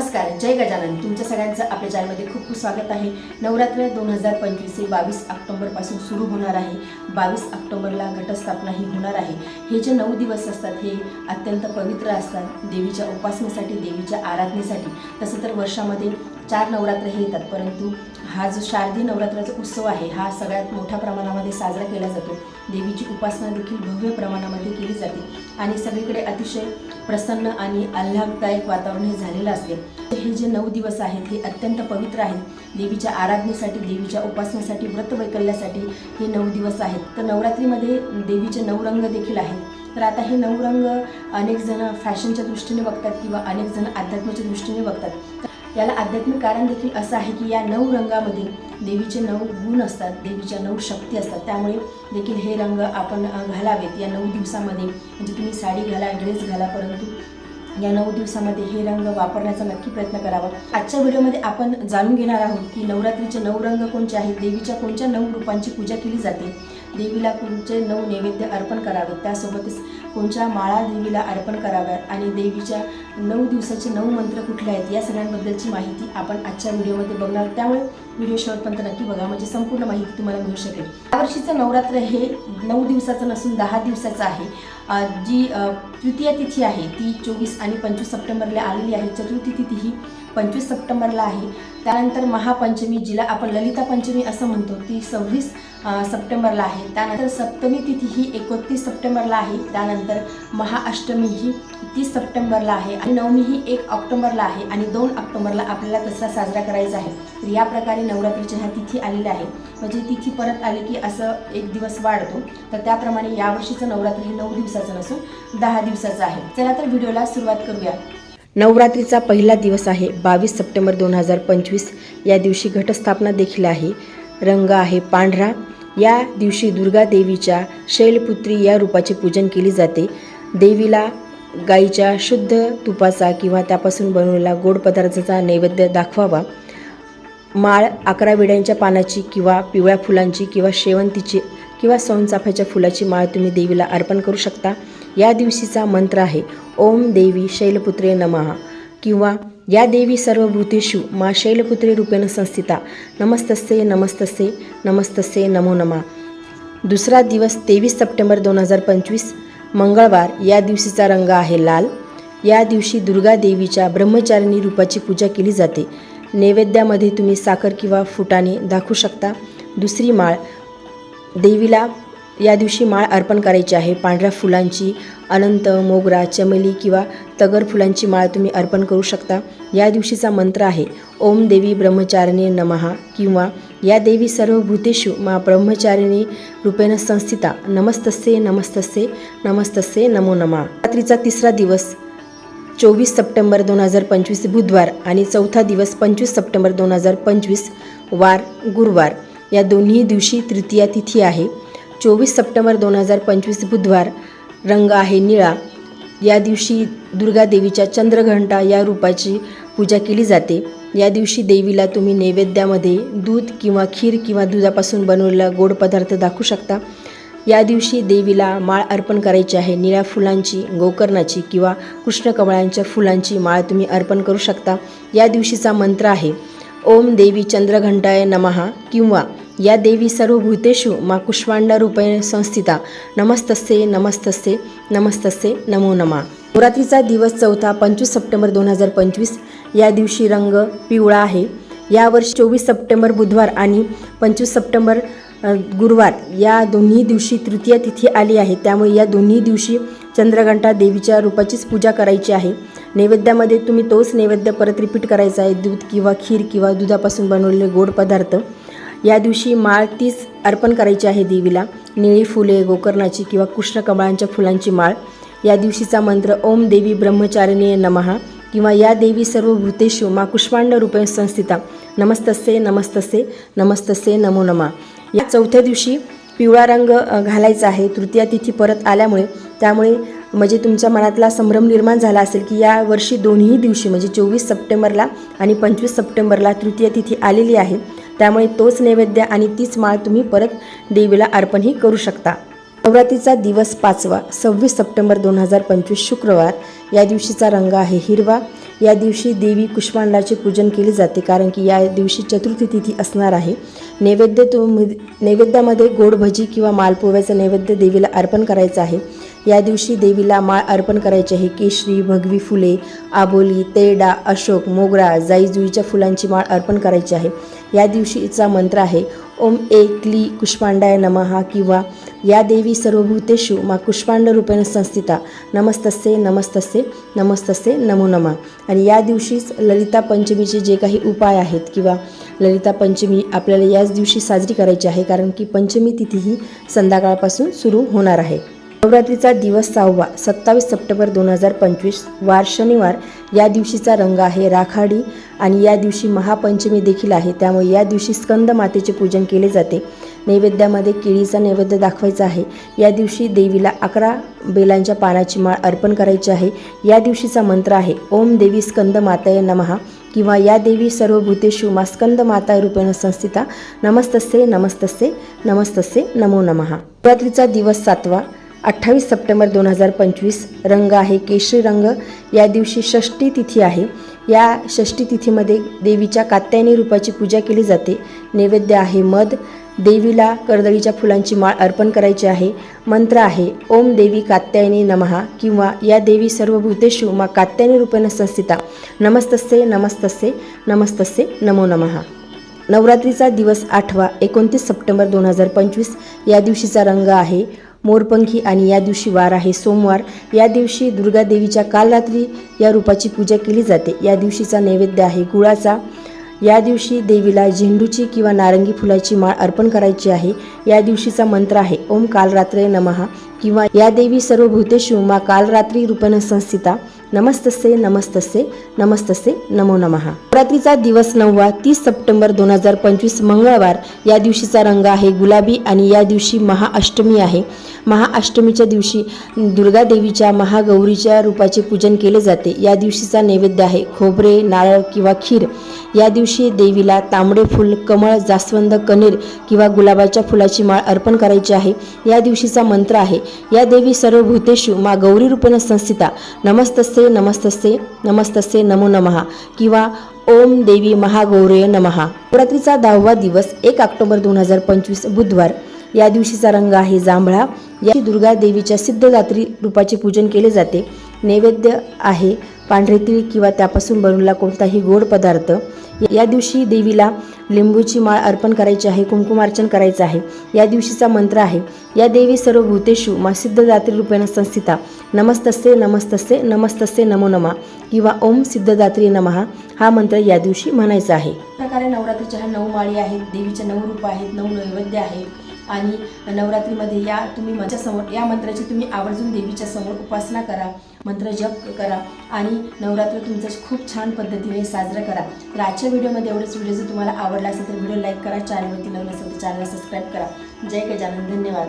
नमस्कार जय गजानन. तुमच्या सगळ्यांचं आपल्या चॅनलमध्ये खूप खूप स्वागत आहे. नवरात्र दोन हजार पंचवीस हे बावीस ऑक्टोबरपासून सुरू होणार आहे. बावीस ऑक्टोबरला घटस्थापना ही होणार आहे. हे जे नऊ दिवस असतात हे अत्यंत पवित्र असतात. देवीच्या उपासनेसाठी देवीच्या आराधनेसाठी. तसं तर वर्षामध्ये चार नवरात्र हे येतात परंतु हा जो शारदीय नवरात्राचा उत्सव आहे हा सगळ्यात मोठ्या प्रमाणामध्ये साजरा केला जातो. देवीची उपासना देखील भव्य प्रमाणामध्ये केली जाते आणि सगळीकडे अतिशय प्रसन्न आणि आल्हाददायक वातावरण हे झालेलं असते. हे जे नऊ दिवस आहेत हे अत्यंत पवित्र आहेत. देवीच्या आराधनेसाठी देवीच्या उपासनेसाठी व्रतवैकल्यासाठी हे नऊ दिवस आहेत. तर नवरात्रीमध्ये देवीचे नऊ रंग देखील आहेत. तर आता हे नऊ रंग अनेक जण फॅशनच्या दृष्टीने बघतात किंवा अनेक जण अध्यात्माच्या दृष्टीने बघतात. याला आध्यात्मिक कारण देखील असं आहे की या नऊ रंगामध्ये देवीचे नऊ गुण असतात देवीच्या नऊ शक्ती असतात. त्यामुळे देखील हे रंग आपण घालावेत. या नऊ दिवसामध्ये म्हणजे तुम्ही साडी घाला ड्रेस घाला परंतु या नऊ दिवसामध्ये हे रंग वापरण्याचा नक्की प्रयत्न करावा. आजच्या व्हिडिओमध्ये आपण जाणून घेणार आहोत की नवरात्रीचे नऊ रंग कोणते आहेत देवीच्या कोणत्या नऊ रूपांची पूजा केली जाते देवीला कोणते नऊ नैवेद्य अर्पण करावेत त्यासोबतच कोणत्या माळा देवीला अर्पण कराव्यात आणि देवीच्या नऊ दिवसाचे नऊ मंत्र कुठले आहेत या सगळ्यांबद्दलची माहिती आपण आजच्या व्हिडिओमध्ये बघणार त्यामुळे व्हिडिओ शेवटपर्यंत नक्की बघा. म्हणजे संपूर्ण माहिती तुम्हाला मिळू शकेल. यावर्षीचं नवरात्र हे नऊ दिवसाचं नसून दहा दिवसाचं आहे. जी तृतीय तिथी आहे ती चोवीस आणि पंचवीस सप्टेंबरला आलेली आहे. चतुर्थी तिथी ही पंचवीस सप्टेंबरला आहे. त्यानंतर महापंचमी जिला आपण ललिता पंचमी असं म्हणतो ती सव्वीस सप्टेंबरला आहे. त्यानंतर सप्तमी तिथी ही एकोणतीस सप्टेंबरला आहे. त्यानंतर महाअष्टमी ही तीस सप्टेंबरला आहे. आणि नवमी ही एक ऑक्टोबरला आहे आणि दोन ऑक्टोबरला आपल्याला दसरा साजरा करायचा आहे. तर या प्रकारे नवरात्रीच्या ह्या तिथी आलेल्या आहे म्हणजे तिथी परत आली की असं एक दिवस वाढतो. तर त्याप्रमाणे यावर्षीचं नवरात्र हे नऊ दिवसाचं नसून दहा दिवसाचं आहे. चला तर व्हिडिओला सुरुवात करूया. नवरात्रीचा पहिला दिवस आहे. बावीस सप्टेंबर दोन हजार पंचवीस या दिवशी घटस्थापना देखील आहे. रंग आहे पांढरा. या दिवशी दुर्गा देवीच्या शैलपुत्री या रूपाचे पूजन केले जाते. देवीला गाईच्या शुद्ध तुपाचा किंवा त्यापासून बनवलेला गोड पदार्थाचा नैवेद्य दाखवावा. माळ अकरा विड्यांच्या पानाची किंवा पिवळ्या फुलांची किंवा शेवंतीची किंवा सोनचाफ्याच्या फुलाची माळ तुम्ही देवीला अर्पण करू शकता. या दिवशीचा मंत्र आहे ओम देवी शैलपुत्रे नमः किंवा या देवी सर्वभूतेषु मा शैलपुत्रे रूपेण संस्थिता नमस्तस्ये नमस्तस्ये नमस्तस्ये नमो नमा. दुसरा दिवस तेवीस सप्टेंबर दोन हजार पंचवीस मंगळवार या दिवशीचा रंग आहे लाल. या दिवशी दुर्गा देवीच्या ब्रह्मचारिणी रूपाची पूजा केली जाते. नैवेद्यामध्ये तुम्ही साखर किंवा फुटाने दाखवू शकता. दुसरी माळ देवीला या दिवशी माळ अर्पण करायची आहे. पांढऱ्या फुलांची अनंत मोगरा चमेली किंवा तगर फुलांची माळ तुम्ही अर्पण करू शकता. या दिवशीचा मंत्र आहे ओम देवी ब्रह्मचारिणी नमहा किंवा या देवी सर्व भूतेषु मा ब्रह्मचारिणी रूपेण संस्थिता नमस्तस्ये नमस्तस्ये नमस्तस्ये नमो नमा. रात्रीचा तिसरा दिवस चोवीस सप्टेंबर दोन हजार पंचवीस बुधवार आणि चौथा दिवस पंचवीस सप्टेंबर दोन हजार पंचवीस वार गुरुवार. या दोन्ही दिवशी तृतीया तिथी आहे. चोवीस सप्टेंबर दोन हजार पंचवीस बुधवार रंग आहे निळा. या दिवशी दुर्गा देवीच्या चंद्रघंटा या रूपाची पूजा केली जाते. या दिवशी देवीला तुम्ही नैवेद्यामध्ये दूध किंवा खीर किंवा दुधापासून बनवलेला गोड पदार्थ दाखवू शकता. या दिवशी देवीला माळ अर्पण करायची आहे. निळ्या फुलांची गोकर्णाची किंवा कृष्णकमळांच्या फुलांची माळ तुम्ही अर्पण करू शकता. या दिवशीचा मंत्र आहे ओम देवी चंद्रघंटाय नमहा किंवा या देवी सर्व भूतेषु मा कुष्मांडारूपेण संस्थिता. नमस्तस्ये नमस्तस्ये नमस्तस्ये नमो नमा. नवरात्रीचा दिवस चौथा पंचवीस सप्टेंबर दोन हजार पंचवीस. या दिवशी रंग पिवळा आहे. यावर्षी चोवीस सप्टेंबर बुधवार आणि पंचवीस सप्टेंबर गुरुवार या दोन्ही दिवशी तृतीय तिथी आली आहे. त्यामुळे या दोन्ही दिवशी चंद्रघंटा देवीच्या रूपाचीच पूजा करायची आहे. नैवेद्यामध्ये तुम्ही तोच नैवेद्य परत रिपीट करायचा आहे. दूध किंवा खीर किंवा दुधापासून बनवलेले गोड पदार्थ. या दिवशी माळ तीच अर्पण करायची आहे देवीला. निळी फुले गोकर्णाची किंवा कृष्णकमळांच्या फुलांची माळ. या दिवशीचा मंत्र ओम देवी ब्रह्मचारिणी नमहा किंवा या देवी सर्व भूतेषु मा कुष्मांड रूपेण संस्थिता. नमस्तसे नमस्तस्ये नमस्तसे नमो नमा. या चौथ्या दिवशी पिवळा रंग घालायचा आहे. तृतीया तिथी परत आल्यामुळे त्यामुळे म्हणजे तुमच्या मनातला संभ्रम निर्माण झाला असेल की या वर्षी दोन्ही दिवशी म्हणजे चोवीस सप्टेंबरला आणि पंचवीस सप्टेंबरला तृतीय तिथी आलेली आहे. त्यामुळे तोच नैवेद्य आणि तीच माळ तुम्ही परत देवीला अर्पणही करू शकता. नवरात्रीचा दिवस पाचवा सव्वीस सप्टेंबर दोन हजार पंचवीस शुक्रवार. या दिवशीचा रंग आहे हिरवा. या दिवशी देवी कुष्मांडाचे पूजन केले जाते कारण की या दिवशी चतुर्थी तिथी असणार आहे. नैवेद्य तुम नैवेद्यामध्ये गोड भजी किंवा मालपोव्याचं नैवेद्य देवीला अर्पण करायचं आहे. या दिवशी देवीला माळ अर्पण करायची आहे केशरी भगवी फुले आबोली तेरडा अशोक मोगरा जाई जुईच्या फुलांची माळ अर्पण करायची आहे. या दिवशीचा मंत्र आहे ओम ए क्ली कुष्पांडाय नमहा किंवा या देवी सर्वभूतेषु मा कुष्पांडरूपेण संस्थिता नमस्तस्ये नमस्तस्ये नमस्तस्ये नमो नमा. आणि या दिवशीच ललिता पंचमीचे जे काही उपाय आहेत किंवा ललिता पंचमी आपल्याला याच दिवशी साजरी करायची आहे कारण की पंचमी तिथी ही संध्याकाळपासून सुरू होणार आहे. नवरात्रीचा दिवस सहावा सत्तावीस सप्टेंबर दोन हजार पंचवीस वार शनिवार. या दिवशीचा रंग आहे राखाडी आणि या दिवशी महापंचमी देखील आहे त्यामुळे या दिवशी स्कंद मातेचे पूजन केले जाते. नैवेद्यामध्ये केळीचा नैवेद्य दाखवायचा आहे. या दिवशी देवीला अकरा बेलांच्या पानाची माळ अर्पण करायची आहे. या दिवशीचा मंत्र आहे ओम देवी स्कंद माताय नमहा किंवा या देवी सर्व भूतेषु स्कंद माता रूपेण संस्थिता नमस्तस्ये नमस्तस्ये नमस्तस्ये नमो नमः. नवरात्रीचा दिवस सातवा अठ्ठावीस सप्टेंबर दोन हजार पंचवीस रंग आहे. केशरी रंग या दिवशी षष्ठी तिथी आहे. या षष्ठी तिथीमध्ये देवीच्या कात्यायनी रूपाची पूजा केली जाते. नैवेद्य आहे मध. देवीला कर्दळीच्या फुलांची माळ अर्पण करायची आहे. मंत्र आहे ओम देवी कात्यायनी नमहा किंवा या देवी सर्वभूतेषु मा कात्यायनी रूपेण संस्थिता नमस्तस्ये नमस्तस्ये नमस्तस्ये नमो नमः. नवरात्रीचा दिवस आठवा एकोणतीस सप्टेंबर दोन हजार पंचवीस या दिवशीचा रंग आहे मोरपंखी आणि या दिवशी वार आहे सोमवार. या दिवशी दुर्गादेवीच्या कालरात्री काल रात्री या रूपाची पूजा केली जाते. या दिवशीचा नैवेद्य आहे गुळाचा. या दिवशी देवीला झेंडूची किंवा नारंगी फुलाची माळ अर्पण करायची आहे. या दिवशीचा मंत्र आहे ओम कालरात्रे नमहा किंवा या देवी सर्व भूतेषु मा कालरात्री रूपेण संस्थिता. नमस्तसे नमस्तसे नमस्तसे नमो नमः. नवरात्रीचा दिवस नववा तीस सप्टेंबर दोन हजार पंचवीस मंगळवार. या दिवशीचा रंग आहे गुलाबी आणि या दिवशी महाअष्टमी आहे. महाअष्टमीच्या दिवशी दुर्गा देवीच्या महागौरीच्या रूपाचे पूजन केले जाते. या दिवशीचा नैवेद्य आहे खोबरे नारळ किंवा खीर. या दिवशी देवीला तांबडे फुल कमळ जास्वंद कनेर किंवा गुलाबाच्या फुलाची माळ अर्पण करायची आहे. या दिवशीचा मंत्र आहे या देवी सर्व भूतेषु मा गौरी रूपेण संस्थिता. नमस्तस्ये नमस्तस्ये नमस्तस्ये नमो नमः किंवा ओम देवी महागौरय नमहा. नवरात्रीचा दहावा दिवस एक ऑक्टोबर दोन हजार पंचवीस बुधवार. या दिवशीचा रंग आहे जांभळा. या दुर्गा देवीच्या सिद्धदात्री रूपाचे पूजन केले जाते. नैवेद्य आहे पांढरे तीळ किंवा त्यापासून बनवलेला कोणताही गोड पदार्थ. या दिवशी देवीला लिंबूची माळ अर्पण करायची आहे कुंकुमार्चन करायचं आहे. या दिवशीचा मंत्र आहे या देवी सर्व भूतेषु मा सिद्धदात्री रूपेण संस्थिता. नमस्तस्ये नमस्तस्ये नमस्तस्ये नमो नमा. किंवा ओम सिद्धदात्री नमहा हा मंत्र या दिवशी म्हणायचा आहे. प्रकारे नवरात्रीच्या ह्या नऊ माळी आहेत देवीच्या नऊ रूप आहेत नऊ नैवेद्य आहेत. आणि नवरात्रीमध्ये या तुम्ही माझ्यासमोर या मंत्राची तुम्ही आवर्जून देवीच्या समोर उपासना करा मंत्र जप करा आणि नवरात्र तुमचं खूप छान पद्धतीने साजरं करा. तर आजच्या व्हिडिओमध्ये एवढंच. व्हिडिओ जर तुम्हाला आवडला असेल तर व्हिडिओ लाईक करा चॅनलवरती नवीन असेल तर चॅनलला सबस्क्राईब करा. जय गजानन. धन्यवाद.